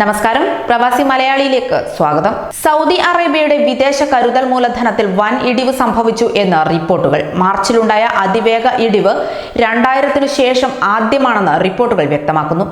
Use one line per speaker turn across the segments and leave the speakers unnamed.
നമസ്കാരം. പ്രവാസി മലയാളിയിലേക്ക് സ്വാഗതം. സൗദി അറേബ്യയുടെ വിദേശ കരുതൽ മൂലധനത്തിൽ വൻ ഇടിവ് സംഭവിച്ചു എന്ന് റിപ്പോർട്ടുകൾ. മാർച്ചിലുണ്ടായ അതിവേഗ ഇടിവ് രണ്ടായിരത്തിനു ശേഷം ആദ്യമാണെന്ന് റിപ്പോർട്ടുകൾ വ്യക്തമാക്കുന്നു.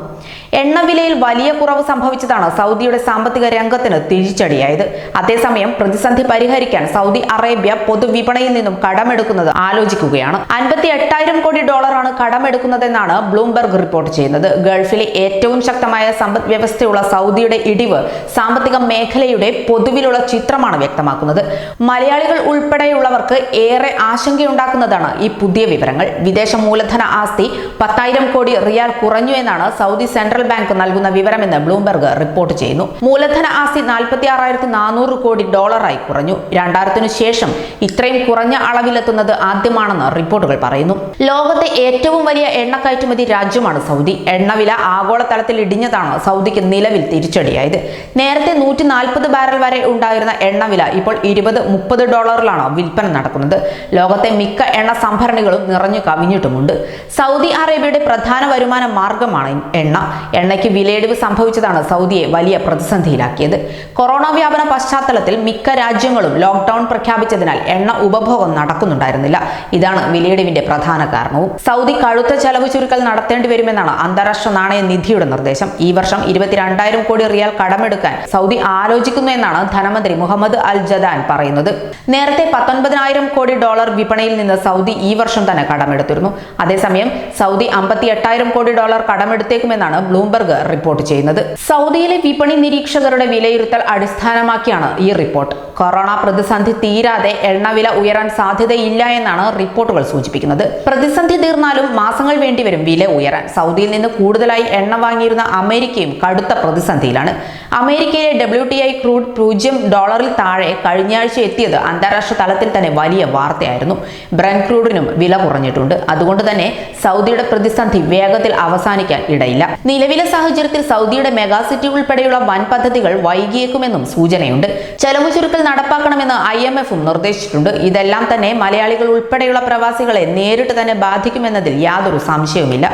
എണ്ണവിലയിൽ വലിയ കുറവ് സംഭവിച്ചതാണ് സൗദിയുടെ സാമ്പത്തിക രംഗത്തിന് തിരിച്ചടിയായത്. അതേസമയം പ്രതിസന്ധി പരിഹരിക്കാൻ സൗദി അറേബ്യ പൊതുവിപണിയിൽ നിന്നും കടമെടുക്കുന്നത് ആലോചിക്കുകയാണ്. അൻപത്തി എട്ടായിരം കോടി ഡോളറാണ് കടമെടുക്കുന്നതെന്നാണ് ബ്ലൂംബെർഗ് റിപ്പോർട്ട് ചെയ്യുന്നത്. ഗൾഫിലെ ഏറ്റവും ശക്തമായ സമ്പദ് വ്യവസ്ഥയുള്ള സൗദിയുടെ ഇടിവ് സാമ്പത്തിക മേഖലയുടെ പൊതുവിലുള്ള ചിത്രമാണ് വ്യക്തമാക്കുന്നത്. മലയാളികൾ ഉൾപ്പെടെയുള്ളവർക്ക് ഏറെ ആശങ്കയുണ്ടാക്കുന്നതാണ് ഈ പുതിയ വിവരങ്ങൾ. വിദേശ മൂലധന ആസ്തി പത്തായിരം കോടി റിയാൽ കുറഞ്ഞു എന്നാണ് സൗദി സെൻട്രൽ ബാങ്ക് നൽകുന്ന വിവരമെന്ന് ബ്ലൂംബെർഗ് റിപ്പോർട്ട് ചെയ്യുന്നു. മൂലധന ആസ്തി നാൽപ്പത്തി ആറായിരത്തി നാനൂറ് കോടി ഡോളറായി കുറഞ്ഞു. രണ്ടായിരത്തിനു ശേഷം ഇത്രയും കുറഞ്ഞ അളവിലെത്തുന്നത് ആദ്യമാണെന്ന് റിപ്പോർട്ടുകൾ പറയുന്നു. ലോകത്തെ ഏറ്റവും വലിയ എണ്ണ കയറ്റുമതി രാജ്യമാണ് സൗദി. എണ്ണവില ആഗോളതലത്തിൽ ഇടിഞ്ഞതാണ് സൗദിക്ക് നിലവിൽ തിരിച്ചടിയായത്. നേരത്തെ നൂറ്റി നാൽപ്പത് ബാരൽ വരെ ഉണ്ടായിരുന്ന എണ്ണവില ഇപ്പോൾ ഇരുപത് മുപ്പത് ഡോളറിലാണ് വിൽപ്പന നടക്കുന്നത്. ലോകത്തെ മിക്ക എണ്ണ സംഭരണികളും നിറഞ്ഞു കവിഞ്ഞിട്ടുമുണ്ട്. സൗദി അറേബ്യയുടെ പ്രധാന വരുമാന മാർഗമാണ് എണ്ണ. എണ്ണയ്ക്ക് വിലയിടിവ് സംഭവിച്ചതാണ് സൗദിയെ വലിയ പ്രതിസന്ധിയിലാക്കിയത്. കൊറോണ വ്യാപന പശ്ചാത്തലത്തിൽ മിക്ക രാജ്യങ്ങളും ലോക്ക്ഡൌൺ പ്രഖ്യാപിച്ചതിനാൽ എണ്ണ ഉപഭോഗം നടക്കുന്നുണ്ടായിരുന്നില്ല. ഇതാണ് വിലയിടിവിന്റെ പ്രധാന കാരണവും. സൗദി കഴുത്ത ചെലവ് ചുരുക്കൽ നടത്തേണ്ടി വരുമെന്നാണ് അന്താരാഷ്ട്ര നാണയ നിധിയുടെ നിർദ്ദേശം. ഈ വർഷം ഇരുപത്തിരണ്ടായിരം കോടി റിയാൽ കടമെടുക്കാൻ സൗദി ആലോചിക്കുന്നു എന്നാണ് ധനമന്ത്രി മുഹമ്മദ് അൽ ജദാൻ പറയുന്നത്. നേരത്തെ പത്തൊൻപതിനായിരം കോടി ഡോളർ വിപണിയിൽ നിന്ന് സൗദി ഈ വർഷം തന്നെ കടമെടുത്തിരുന്നു. അതേസമയം സൗദി അമ്പത്തി എട്ടായിരം കോടി ഡോളർ കടമെടുത്തേക്കുമെന്നാണ് ബ്ലൂംബെർഗ് റിപ്പോർട്ട് ചെയ്യുന്നത്. സൗദിയിലെ വിപണി നിരീക്ഷകരുടെ വിലയിരുത്തൽ അടിസ്ഥാനമാക്കിയാണ് ഈ റിപ്പോർട്ട്. കൊറോണ പ്രതിസന്ധി തീരാതെ എണ്ണവില ഉയരാൻ സാധ്യതയില്ല എന്നാണ് റിപ്പോർട്ടുകൾ സൂചിപ്പിക്കുന്നത്. പ്രതിസന്ധി തീർന്നാലും മാസങ്ങൾ വേണ്ടിവരും വില ഉയരാൻ. സൗദിയിൽ നിന്ന് കൂടുതലായി എണ്ണ വാങ്ങിയിരുന്ന അമേരിക്കയും കടുത്ത പ്രതിസന്ധിയിലാണ്. അമേരിക്കയിലെ ഡബ്ല്യു ടി ഐ ക്രൂഡ് പൂജ്യം ഡോളറിൽ താഴെ കഴിഞ്ഞയാഴ്ച എത്തിയത് അന്താരാഷ്ട്ര തലത്തിൽ തന്നെ വലിയ വാർത്തയായിരുന്നു. ബ്രൻ ക്രൂഡിനും വില കുറഞ്ഞിട്ടുണ്ട്. അതുകൊണ്ട് തന്നെ സൗദിയുടെ പ്രതിസന്ധി വേഗത്തിൽ അവസാനിക്കാൻ ഇടയില്ല. നിലവിലെ സാഹചര്യത്തിൽ സൗദിയുടെ മെഗാസിറ്റി ഉൾപ്പെടെയുള്ള വൻ പദ്ധതികൾ വൈകിയേക്കുമെന്നും സൂചനയുണ്ട്. ചെലവ് ചുരുക്കൽ നടപ്പാക്കണമെന്ന് ഐ എം എഫും നിർദ്ദേശിച്ചിട്ടുണ്ട്. ഇതെല്ലാം തന്നെ മലയാളികൾ ഉൾപ്പെടെയുള്ള പ്രവാസികളെ നേരിട്ട് തന്നെ ബാധിക്കുമെന്നതിൽ യാതൊരു സംശയവുമില്ല.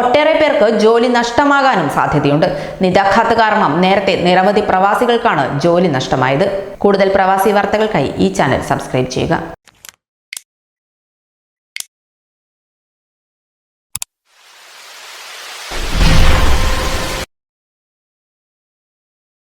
ഒട്ടേറെ പേർക്ക് ജോലി നഷ്ടമാകാനും സാധ്യതയുണ്ട്. നിതാഖാത്ത് കാരണം നേരത്തെ നിരവധി പ്രവാസികൾക്കാണ് ജോലി നഷ്ടമായത്. കൂടുതൽ പ്രവാസി വാർത്തകൾക്കായി ഈ ചാനൽ സബ്സ്ക്രൈബ് ചെയ്യുക.